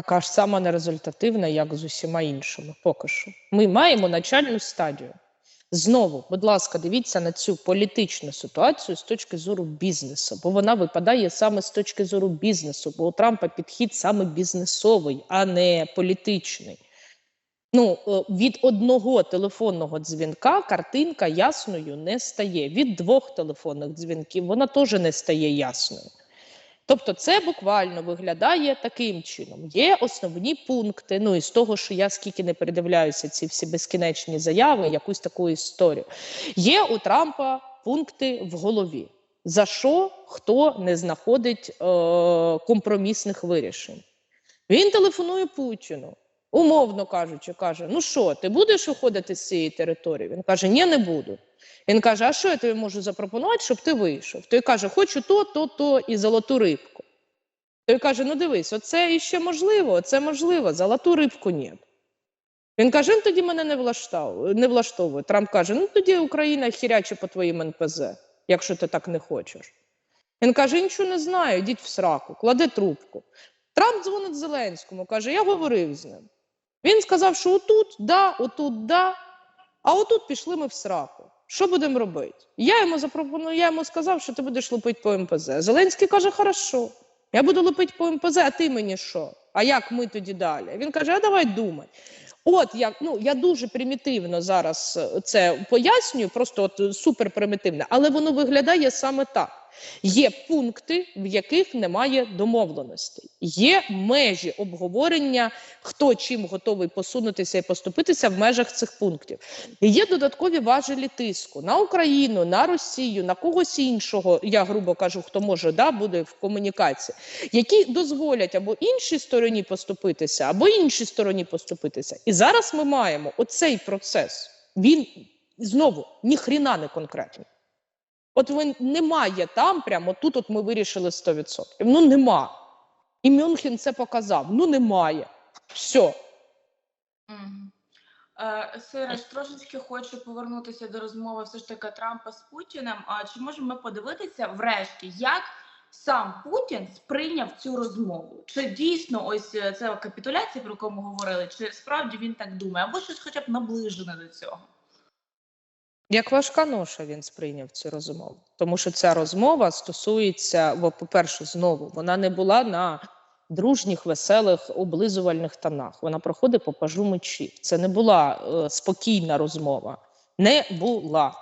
така ж сама нерезультативна, як з усіма іншими. Поки що. Ми маємо начальну стадію. Знову, будь ласка, дивіться на цю політичну ситуацію з точки зору бізнесу, бо вона випадає саме з точки зору бізнесу, бо у Трампа підхід саме бізнесовий, а не політичний. Ну, е, від одного телефонного дзвінка картинка ясною не стає. Від двох телефонних дзвінків вона теж не стає ясною. Тобто, це буквально виглядає таким чином. Є основні пункти. Ну і з того, що я скільки не передивляюся, ці всі безкінечні заяви, якусь таку історію. Є у Трампа пункти в голові. За що хто не знаходить е, компромісних вирішень? Він телефонує Путіну, умовно кажучи, каже: Ну що, ти будеш виходити з цієї території? Він каже: Ні, не буду. Він каже: А що я тобі можу запропонувати, щоб ти вийшов? Той каже: Хочу то, то, то і золоту рибку. Той каже: Ну дивись, оце іще можливо, це можливо, золоту рибку ні. Він каже: ну тоді мене не влаштовує. не влаштовує. Трамп каже: Ну тоді Україна хіряче по твоїм НПЗ, якщо ти так не хочеш. Він каже: нічого не знаю, йдіть в сраку, кладе трубку. Трамп дзвонить Зеленському, каже: Я говорив з ним. Він сказав, що отут, да, отут, да, а отут пішли ми в сраку. Що будемо робити? Я йому запропоную, я йому сказав, що ти будеш лупити по МПЗ. Зеленський каже: Хорошо, я буду лупити по МПЗ, а ти мені що? А як ми тоді далі? Він каже: А давай думай. От як ну я дуже примітивно зараз е, це пояснюю, просто от супер примітивне, але воно виглядає саме так. Є пункти, в яких немає домовленостей. Є межі обговорення, хто чим готовий посунутися і поступитися в межах цих пунктів. І Є додаткові важелі тиску на Україну, на Росію, на когось іншого. Я грубо кажу, хто може да буде в комунікації, які дозволять або іншій стороні поступитися, або іншій стороні поступитися. І зараз ми маємо оцей процес. Він знову ніхріна не конкретний. От він немає там, прямо тут от ми вирішили 100%. Ну нема. І Мюнхен це показав. Ну немає. Все. Сирич, трошечки хочу повернутися до розмови все ж таки Трампа з Путіним. А чи можемо ми подивитися врешті, як сам Путін сприйняв цю розмову? Чи дійсно ось е, це капітуляція, про яку ми говорили, чи справді він так думає, або щось хоча б наближене до цього? Як важка ноша він сприйняв цю розмову, тому що ця розмова стосується, по-перше, знову вона не була на дружніх, веселих, облизувальних тонах. Вона проходить по пажу мечі. Це не була е, спокійна розмова. Не була.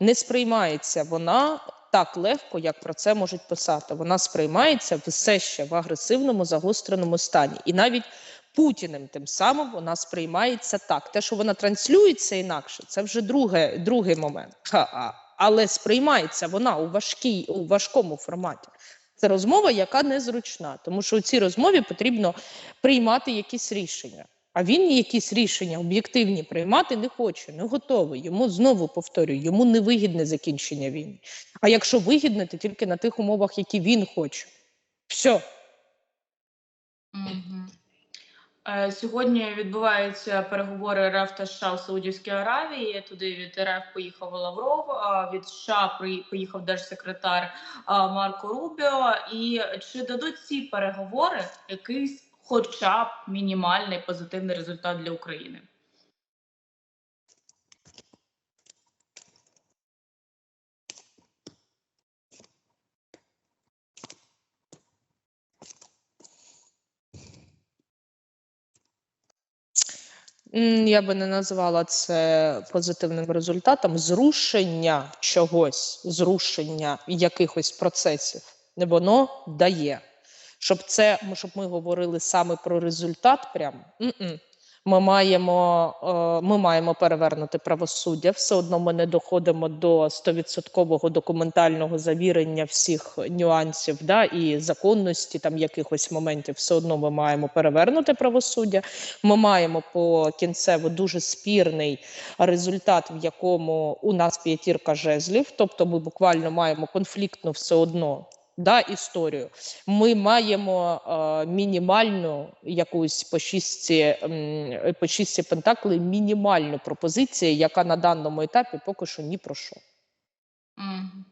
Не сприймається вона так легко, як про це можуть писати. Вона сприймається все ще в агресивному загостреному стані. І навіть Путіним тим самим вона сприймається так. Те, що вона транслюється інакше, це вже друге, другий момент. Але сприймається вона у важкій, у важкому форматі. Це розмова, яка незручна, тому що у цій розмові потрібно приймати якісь рішення. А він якісь рішення об'єктивні приймати не хоче, не готовий. Йому знову повторюю, йому не вигідне закінчення війни. А якщо вигідне, то тільки на тих умовах, які він хоче. Все. Мгм. Е, Сьогодні відбуваються переговори РФ та США у Саудівській Аравії. Туди від РФ поїхав Лавров, від США поїхав держсекретар Марко Рубіо. І чи дадуть ці переговори якийсь, хоча б мінімальний позитивний результат для України? Я би не назвала це позитивним результатом. Зрушення чогось, зрушення якихось процесів, не воно дає. Щоб це, щоб ми говорили саме про результат, прям м-м. Ми маємо, е, ми маємо перевернути правосуддя. Все одно ми не доходимо до стовідсоткового документального завірення всіх нюансів да, і законності там якихось моментів. Все одно ми маємо перевернути правосуддя. Ми маємо по кінцево дуже спірний результат, в якому у нас п'ятірка жезлів, тобто ми буквально маємо конфліктну все одно. Да, історію. Ми маємо е, мінімальну якусь по шістці, по шістці пентаклей мінімальну пропозицію, яка на даному етапі поки що ні про що. Мгм.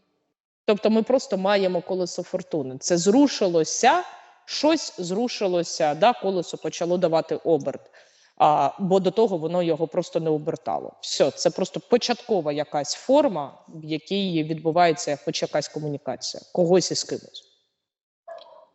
Тобто ми просто маємо колесо фортуни. Це зрушилося щось зрушилося, да, колесо почало давати оберт. А, бо до того воно його просто не обертало. Все, це просто початкова якась форма, в якій відбувається хоч якась комунікація когось із кимось.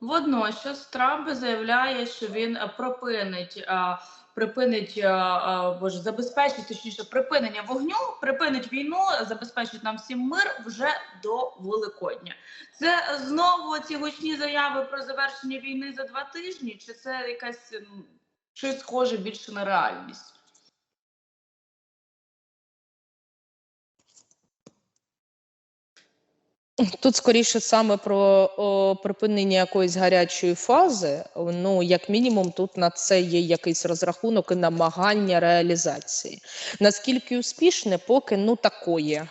Водночас Трамп заявляє, що він е, пропинить. е, Припинить е, боже, забезпечить точніше припинення вогню, припинить війну, забезпечить нам всім мир вже до Великодня. Це знову ці гучні заяви про завершення війни за два тижні, чи це якась щось схоже більше на реальність? Тут скоріше саме про о, припинення якоїсь гарячої фази. Ну, як мінімум, тут на це є якийсь розрахунок і намагання реалізації. Наскільки успішне, поки ну такої.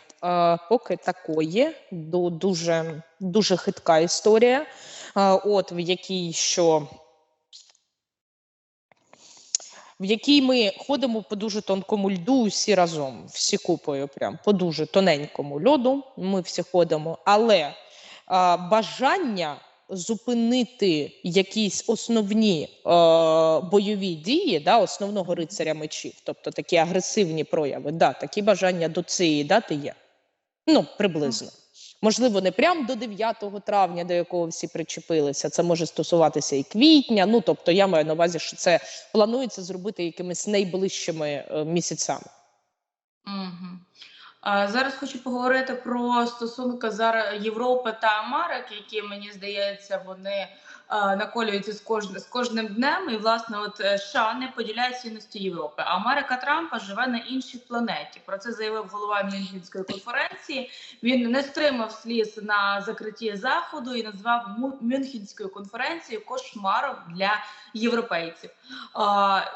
Поки такої дуже, дуже хитка історія, от в якій що. В якій ми ходимо по дуже тонкому льду всі разом, всі купою, прям по дуже тоненькому льоду. Ми всі ходимо, але а, бажання зупинити якісь основні е, бойові дії, да, основного рицаря мечів, тобто такі агресивні прояви, да, такі бажання до цієї дати є. Ну, приблизно. Можливо, не прямо до 9 травня, до якого всі причепилися. Це може стосуватися і квітня. Ну тобто, я маю на увазі, що це планується зробити якимись найближчими е, місяцями. Угу. А, зараз хочу поговорити про стосунки зараз Європи та Америки, які мені здається, вони а, наколюються з кожним з кожним днем. І власне, от е, США не поділяють цінності Європи. А Америка Трампа живе на іншій планеті. Про це заявив голова Мюнхенської конференції. Він не стримав сліз на закритті заходу і назвав Мюнхенською конференцією кошмаром для європейців.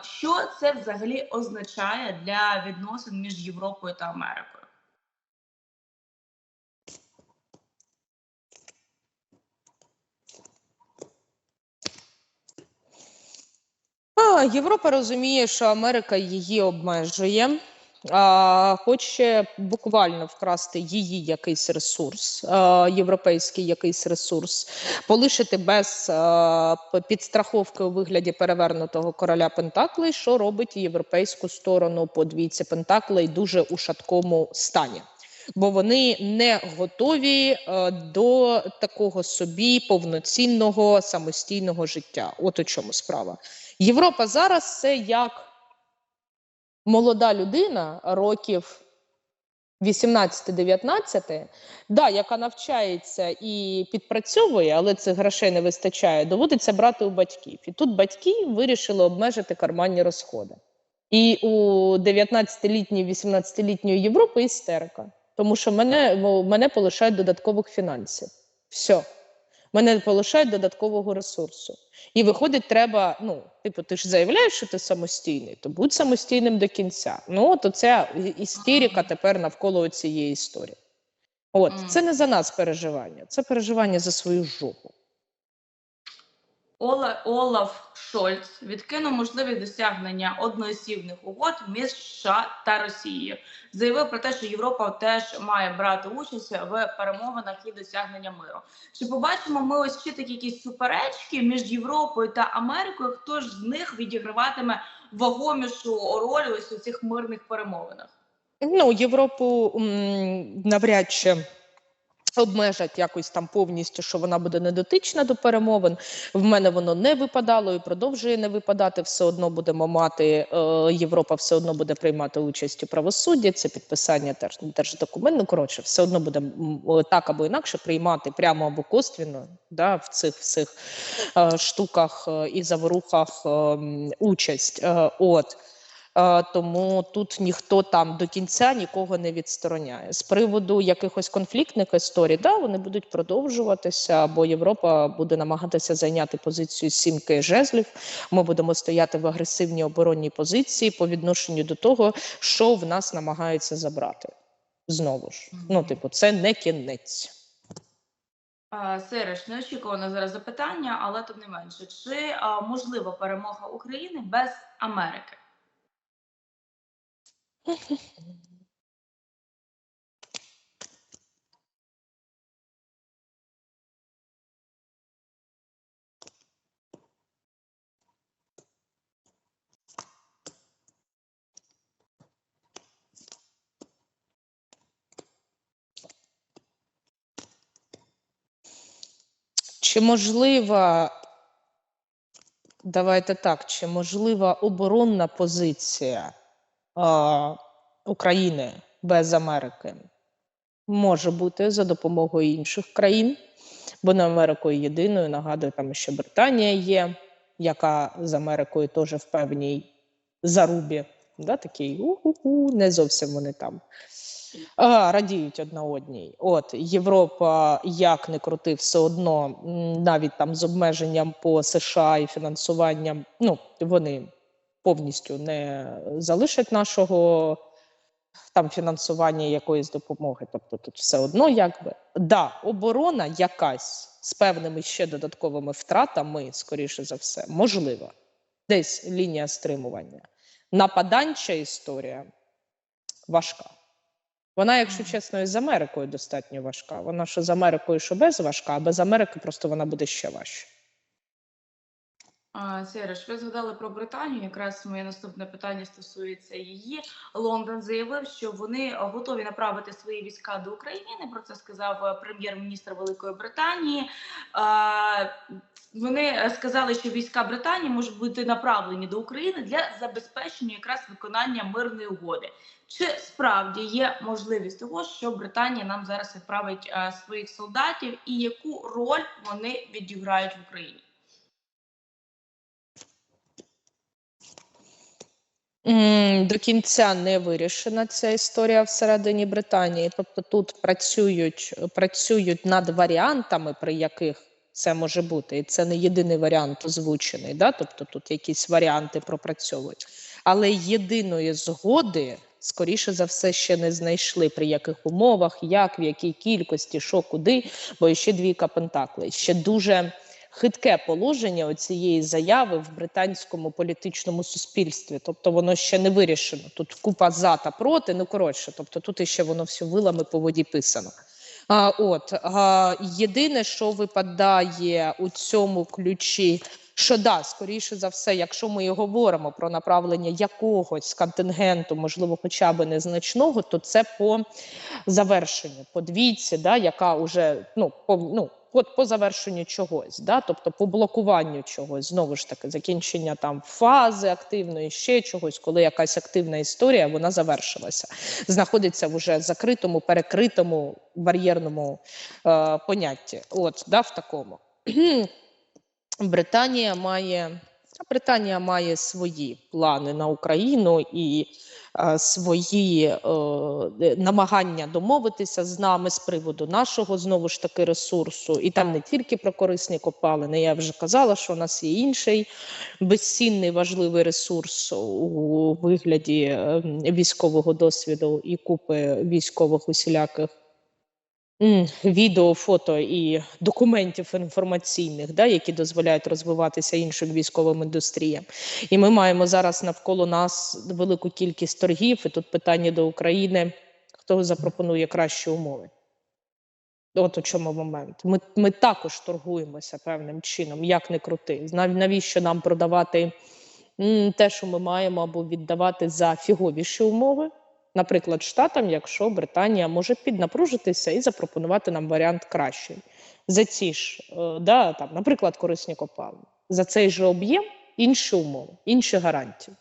Що це взагалі означає для відносин між Європою та Америкою? А, Європа розуміє, що Америка її обмежує, а, хоче буквально вкрасти її якийсь ресурс, європейський якийсь ресурс, полишити без підстраховки у вигляді перевернутого короля Пентаклей, що робить європейську сторону по Пентаклей дуже у шаткому стані. Бо вони не готові е, до такого собі повноцінного самостійного життя. От у чому справа. Європа зараз це як молода людина років 18-19, да, яка навчається і підпрацьовує, але цих грошей не вистачає, доводиться брати у батьків. І тут батьки вирішили обмежити карманні розходи. І у 19-літньої, 18-літньої Європи істерика. Тому що мене, мене полишають додаткових фінансів. Все. Мене полишають додаткового ресурсу. І виходить, треба, ну, типу, ти ж заявляєш, що ти самостійний, то будь самостійним до кінця. Ну, от оця істерика тепер навколо цієї історії. От, це не за нас переживання, це переживання за свою жопу. Ола, Олаф Шольц відкинув можливість досягнення одноосібних угод між США та Росією. Заявив про те, що Європа теж має брати участь в перемовинах і досягнення миру. Чи побачимо ми ось ще такі якісь суперечки між Європою та Америкою? Хто ж з них відіграватиме вагомішу роль ось у цих мирних перемовинах? Ну, Європу навряд чи обмежать якось там повністю, що вона буде недотична до перемовин. В мене воно не випадало і продовжує не випадати. Все одно будемо мати е, Європа, все одно буде приймати участь у правосудді. Це підписання теж держдокумент. Ну коротше, все одно буде так або інакше приймати прямо або косвіно да, в цих всіх е, штуках е, і заворухах е, участь. От. Е, Тому тут ніхто там до кінця нікого не відстороняє. З приводу якихось конфліктних історій, да, вони будуть продовжуватися, бо Європа буде намагатися зайняти позицію сімки жезлів. Ми будемо стояти в агресивній оборонній позиції по відношенню до того, що в нас намагаються забрати. Знову ж, ну, типу, це не кінець. Сереж, неочікуване зараз запитання, але тим не менше, чи можлива перемога України без Америки? Чи можлива, давайте так, чи можлива оборонна позиція? України без Америки? Може бути за допомогою інших країн, бо не Америкою єдиною. Нагадую, там ще Британія є, яка з Америкою теж в певній зарубі. Да, такий у-ху-ху, не зовсім вони там а, радіють одна одній. От Європа, як не крути, все одно навіть там з обмеженням по США і фінансуванням, ну вони повністю не залишать нашого там фінансування якоїсь допомоги. Тобто тут все одно, якби да, оборона якась з певними ще додатковими втратами, скоріше за все, можлива. Десь лінія стримування. Нападанча історія важка. Вона, якщо чесно, і з Америкою достатньо важка. Вона що з Америкою, що без важка, а без Америки просто вона буде ще важче. Сереж, ви згадали про Британію. Якраз моє наступне питання стосується її. Лондон заявив, що вони готові направити свої війська до України. Про це сказав е, прем'єр-міністр Великої Британії. Вони сказали, що війська Британії можуть бути направлені до України для забезпечення якраз виконання мирної угоди. Чи справді є можливість того, що Британія нам зараз відправить е, своїх солдатів, і яку роль вони відіграють в Україні? До кінця не вирішена ця історія всередині Британії. Тобто тут працюють, працюють над варіантами, при яких це може бути, і це не єдиний варіант озвучений. Да? Тобто тут якісь варіанти пропрацьовують. Але єдиної згоди, скоріше за все, ще не знайшли, при яких умовах, як, в якій кількості, що, куди, бо ще двійка пентаклей. Ще дуже хитке положення цієї заяви в британському політичному суспільстві. Тобто воно ще не вирішено. Тут купа за та проти. Ну коротше, тобто тут іще воно все вилами по воді писано. А, от а, єдине, що випадає у цьому ключі. Що да, скоріше за все, якщо ми і говоримо про направлення якогось контингенту, можливо, хоча б незначного, то це по завершенню, по двійці, да, яка вже ну по ну по, по завершенню чогось, да, тобто по блокуванню чогось, знову ж таки, закінчення там фази активної, ще чогось, коли якась активна історія вона завершилася, знаходиться в уже закритому, перекритому бар'єрному е, понятті. От да, в такому. Британія має Британія має свої плани на Україну і е, свої е, намагання домовитися з нами з приводу нашого знову ж таки ресурсу. І там не тільки про корисні копалини. Я вже казала, що у нас є інший безцінний важливий ресурс у вигляді е, військового досвіду і купи військових усіляких відео, фото і документів інформаційних, да, які дозволяють розвиватися іншим військовим індустріям. І ми маємо зараз навколо нас велику кількість торгів. І тут питання до України: хто запропонує кращі умови? От у чому момент. Ми, ми також торгуємося певним чином, як не крути. Навіщо нам продавати те, що ми маємо, або віддавати за фіговіші умови? Наприклад, Штатам, якщо Британія може піднапружитися і запропонувати нам варіант кращий. За ці ж, е, да, там, наприклад, корисні копалини. За цей же об'єм інші умови, інші гарантії.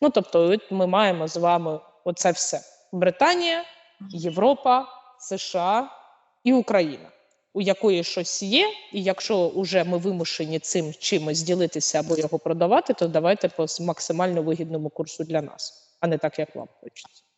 Ну, тобто, ми маємо з вами оце все: Британія, Європа, США і Україна, у якої щось є, і якщо вже ми вимушені цим чимось ділитися або його продавати, то давайте по максимально вигідному курсу для нас, а не так, як вам хочеться.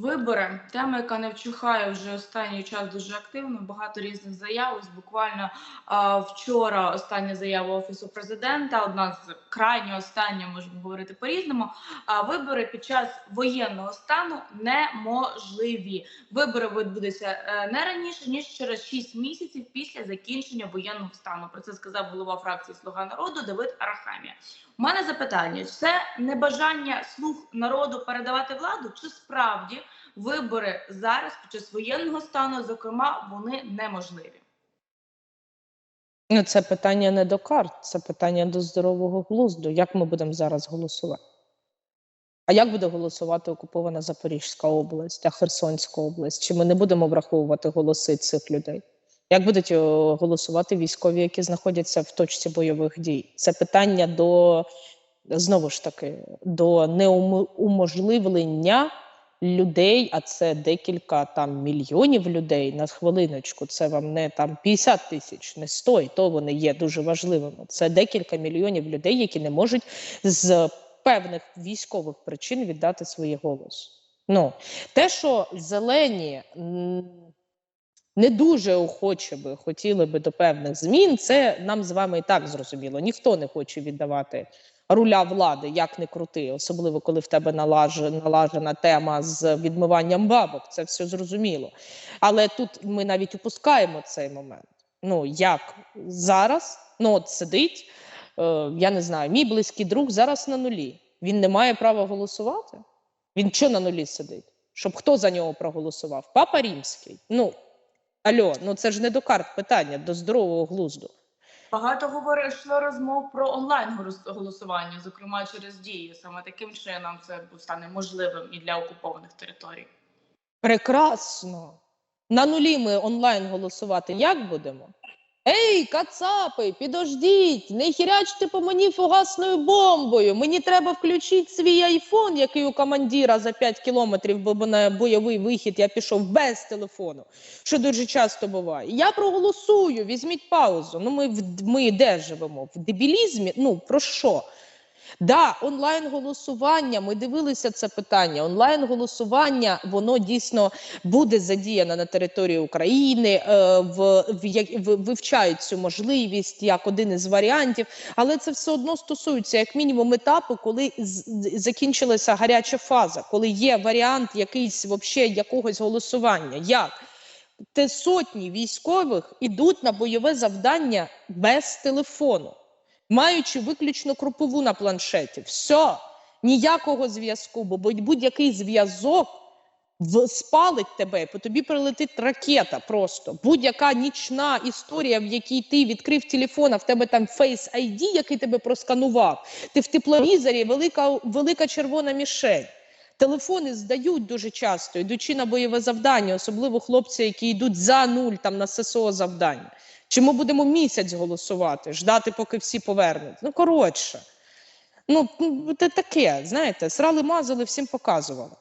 Вибори тема, яка не вчухає вже останній час дуже активно. Багато різних заяв. Ось буквально а, вчора остання заява офісу президента. Одна з крайньо остання, можемо говорити по-різному. А вибори під час воєнного стану неможливі. Вибори відбудуться е, не раніше ніж через 6 місяців після закінчення воєнного стану. Про це сказав голова фракції Слуга народу Давид Арахамія. У мене запитання: це небажання слуг народу передавати владу, чи справді вибори зараз під час воєнного стану, зокрема, вони неможливі? Ну, це питання не до карт, це питання до здорового глузду. Як ми будемо зараз голосувати? А як буде голосувати окупована Запорізька область, а Херсонська область? Чи ми не будемо враховувати голоси цих людей? Як будуть е, голосувати військові, які знаходяться в точці бойових дій? Це питання до знову ж таки до неуможливлення людей, а це декілька там мільйонів людей на хвилиночку. Це вам не там 50 тисяч, не 100, і то вони є дуже важливими. Це декілька мільйонів людей, які не можуть з певних військових причин віддати свій голос. Ну, те, що зелені не дуже охоче би хотіли би до певних змін, це нам з вами і так зрозуміло. Ніхто не хоче віддавати руля влади, як не крути, особливо коли в тебе налажена, налажена тема з відмиванням бабок. Це все зрозуміло. Але тут ми навіть упускаємо цей момент. Ну як зараз, ну от сидить, е, я не знаю, мій близький друг зараз на нулі. Він не має права голосувати. Він що на нулі сидить? Щоб хто за нього проголосував? Папа Римський. Ну альо, ну це ж не до карт питання, до здорового глузду. Багато говорить, йшло розмов про онлайн голосування, зокрема через дію. Саме таким чином це стане можливим і для окупованих територій. Прекрасно. На нулі ми онлайн голосувати як будемо? Ей, кацапи, підождіть, не хірячте по мені фугасною бомбою. Мені треба включити свій айфон, який у командира за 5 кілометрів, бо на бойовий вихід я пішов без телефону, що дуже часто буває. Я проголосую, візьміть паузу. Ну, ми, ми де живемо? В дебілізмі? Ну, про що? Да, онлайн голосування. Ми дивилися це питання. Онлайн голосування воно дійсно буде задіяно на території України. е, В, в, вивчають цю можливість як один із варіантів, але це все одно стосується як мінімум етапу, коли закінчилася гаряча фаза, коли є варіант якийсь вообще якогось голосування. Як? Те сотні військових ідуть на бойове завдання без телефону маючи виключно кропову на планшеті. Все, ніякого зв'язку, бо будь- будь-який зв'язок спалить тебе, по тобі прилетить ракета просто. Будь-яка нічна історія, в якій ти відкрив телефон, а в тебе там Face ID, який тебе просканував. Ти в тепловізорі велика, велика червона мішень. Телефони здають дуже часто, йдучи на бойове завдання, особливо хлопці, які йдуть за нуль там на ССО завдання. Чи ми будемо місяць голосувати, ждати, поки всі повернуть? Ну, коротше. Ну, це таке, знаєте, срали мазали, всім показували.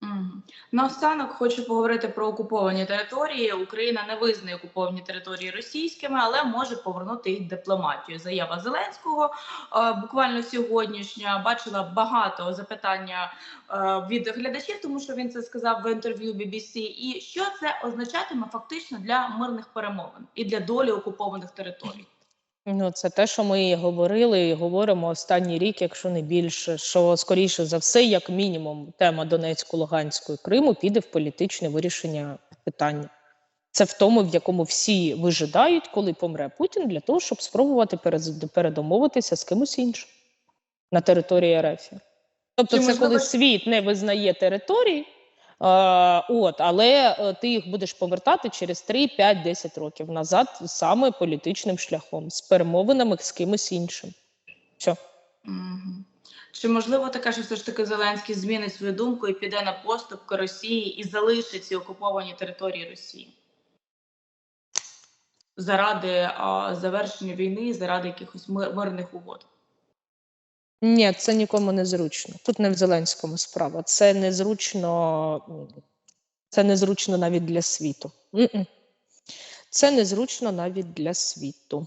Мгм. Наостанок хочу поговорити про окуповані території. Україна не визнає окуповані території російськими, але може повернути їх дипломатію. Заява Зеленського е, буквально сьогоднішня бачила багато запитання е, від глядачів, тому що він це сказав в інтерв'ю BBC. І що це означатиме фактично для мирних перемовин і для долі окупованих територій? Ну, це те, що ми і говорили і говоримо останній рік, якщо не більше, що скоріше за все, як мінімум, тема Донецько-Луганської Криму піде в політичне вирішення питання. Це в тому, в якому всі вижидають, коли помре Путін, для того, щоб спробувати передомовитися з кимось іншим на території РФ. Тобто, Чи це можливо- коли світ не визнає території, от, але е, ти їх будеш повертати через 3, 5, 10 років назад саме політичним шляхом, з перемовинами з кимось іншим. Все. Чи можливо таке, що все ж таки Зеленський змінить свою думку і піде на поступки Росії і залишить ці окуповані території Росії? Заради а, завершення війни, заради якихось мирних угод. Ні, це нікому не зручно. Тут не в Зеленському справа. Це незручно, це незручно навіть для світу. Це незручно навіть для світу.